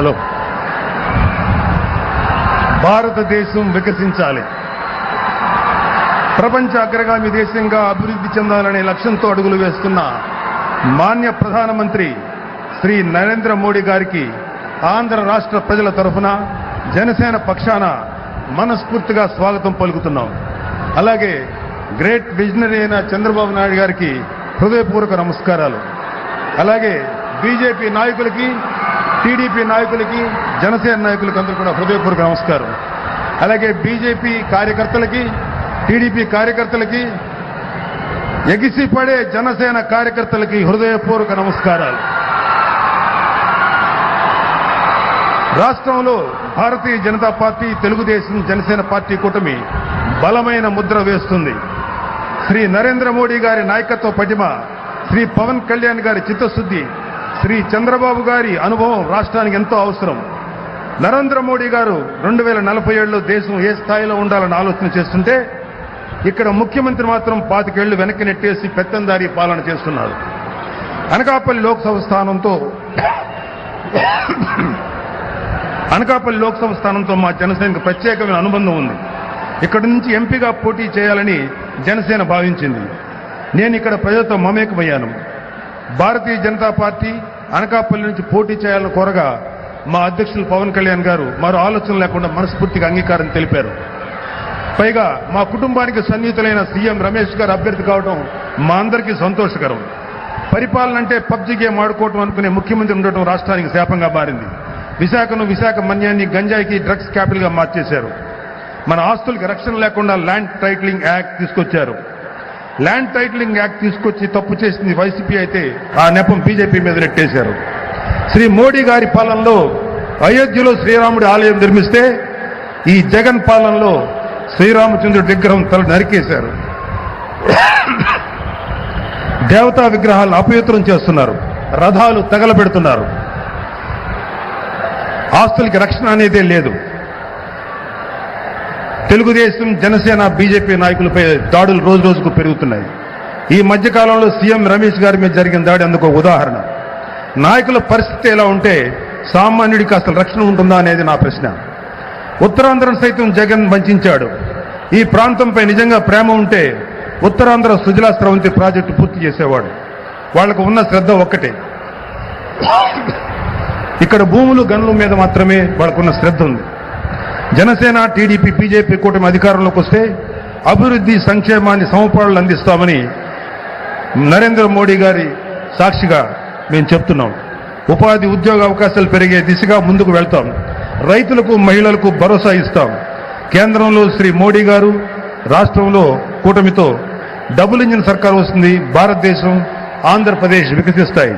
Hello భారతదేశం వికసించాలి. ప్రపంచ అగ్రగామి దేశంగా అభివృద్ధి చెందాలనే లక్ష్యంతో అడుగులు వేస్తున్న మాన్య ప్రధానమంత్రి శ్రీ నరేంద్ర మోడీ గారికి ఆంధ్ర రాష్ట్ర ప్రజల తరఫున జనసేన పక్షాన మనస్ఫూర్తిగా స్వాగతం పలుకుతున్నాం. అలాగే గ్రేట్ విజనరీ అయిన చంద్రబాబు నాయుడు గారికి హృదయపూర్వక నమస్కారాలు. అలాగే బీజేపీ నాయకులకి టీడీపీ నాయకులకి జనసేన నాయకులకి అందరూ కూడా హృదయపూర్వక నమస్కారం. అలాగే బీజేపీ కార్యకర్తలకి టీడీపీ కార్యకర్తలకి ఎగిసిపడే జనసేన కార్యకర్తలకి హృదయపూర్వక నమస్కారాలు. రాష్ట్రంలో భారతీయ జనతా పార్టీ తెలుగుదేశం జనసేన పార్టీ కూటమి బలమైన ముద్ర వేస్తుంది. శ్రీ నరేంద్ర మోడీ గారి నాయకత్వ పటిమ శ్రీ పవన్ కళ్యాణ్ గారి చిత్తశుద్ధి శ్రీ చంద్రబాబు గారి అనుభవం రాష్ట్రానికి ఎంతో అవసరం. నరేంద్ర మోడీ గారు రెండు వేల నలభై ఏడులో దేశం ఏ స్థాయిలో ఉండాలని ఆలోచన చేస్తుంటే ఇక్కడ ముఖ్యమంత్రి మాత్రం పాతికేళ్ళు వెనక్కి నెట్టేసి పెత్తందారి పాలన చేస్తున్నారు. అనకాపల్లి లోక్సభ స్థానంతో అనకాపల్లి లోక్సభ స్థానంతో మా జనసేనకు ప్రత్యేకమైన అనుబంధం ఉంది. ఇక్కడి నుంచి ఎంపీగా పోటీ చేయాలని జనసేన భావించింది. నేను ఇక్కడ ప్రజలతో మమేకమయ్యాను. భారతీయ జనతా పార్టీ అనకాపల్లి నుంచి పోటీ చేయాలని కోరగా మా అధ్యక్షులు పవన్ కళ్యాణ్ గారు మరో ఆలోచన లేకుండా మనస్ఫూర్తిగా అంగీకారం తెలిపారు. పైగా మా కుటుంబానికి సన్నిహితులైన సీఎం రమేష్ గారు అభ్యర్థి కావడం మా అందరికీ సంతోషకరం. పరిపాలన అంటే పబ్జి గేమ్ ఆడుకోవటం అనుకునే ముఖ్యమంత్రి ఉండటం రాష్ట్రానికి శాపంగా మారింది. విశాఖను విశాఖ మన్యాన్ని గంజాయికి డ్రగ్స్ క్యాపిటల్గా మార్చేశారు. మన ఆస్తులకి రక్షణ లేకుండా ల్యాండ్ టైటిలింగ్ యాక్ట్ తీసుకొచ్చారు. ల్యాండ్ టైటిలింగ్ యాక్ట్ తీసుకొచ్చి తప్పు చేసింది వైసీపీ అయితే ఆ నెపం బీజేపీ మీద నెట్టేశారు. శ్రీ మోడీ గారి పాలనలో అయోధ్యలో శ్రీరాముడి ఆలయం నిర్మిస్తే ఈ జగన్ పాలనలో శ్రీరామచంద్రుడి విగ్రహం తల నరికేశారు. దేవతా విగ్రహాలను అపవిత్రం చేస్తున్నారు. రథాలు తగలబెడుతున్నారు. ఆస్తులకి రక్షణ అనేదే లేదు. తెలుగుదేశం జనసేన బీజేపీ నాయకులపై దాడులు రోజు రోజుకు పెరుగుతున్నాయి. ఈ మధ్యకాలంలో సీఎం రమేష్ గారి మీద జరిగిన దాడి అందుకు ఒక ఉదాహరణ. నాయకుల పరిస్థితి ఎలా ఉంటే సామాన్యుడికి అసలు రక్షణ ఉంటుందా అనేది నా ప్రశ్న. ఉత్తరాంధ్రం సైతం జగన్ వంచాడు. ఈ ప్రాంతంపై నిజంగా ప్రేమ ఉంటే ఉత్తరాంధ్ర సుజలా స్రవంతి ప్రాజెక్టు పూర్తి చేసేవాడు. వాళ్ళకు ఉన్న శ్రద్ధ ఒక్కటే. ఇక్కడ భూములు గనుల మీద మాత్రమే వాళ్ళకున్న శ్రద్ధ ఉంది. జనసేన టీడీపీ బీజేపీ కూటమి అధికారంలోకి వస్తే అభివృద్ధి సంక్షేమాన్ని సమపాళ్ళు అందిస్తామని నరేంద్ర మోడీ గారి సాక్షిగా మేము చెప్తున్నాం. ఉపాధి ఉద్యోగ అవకాశాలు పెరిగే దిశగా ముందుకు వెళ్తాం. రైతులకు మహిళలకు భరోసా ఇస్తాం. కేంద్రంలో శ్రీ మోడీ గారు రాష్ట్రంలో కూటమితో డబుల్ ఇంజిన్ సర్కార్ వస్తుంది భారతదేశం ఆంధ్రప్రదేశ్ వికసిస్తాయి.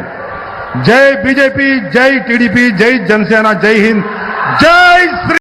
జై బీజేపీ జై టీడీపీ జై జనసేన జై హింద్ జై శ్రీ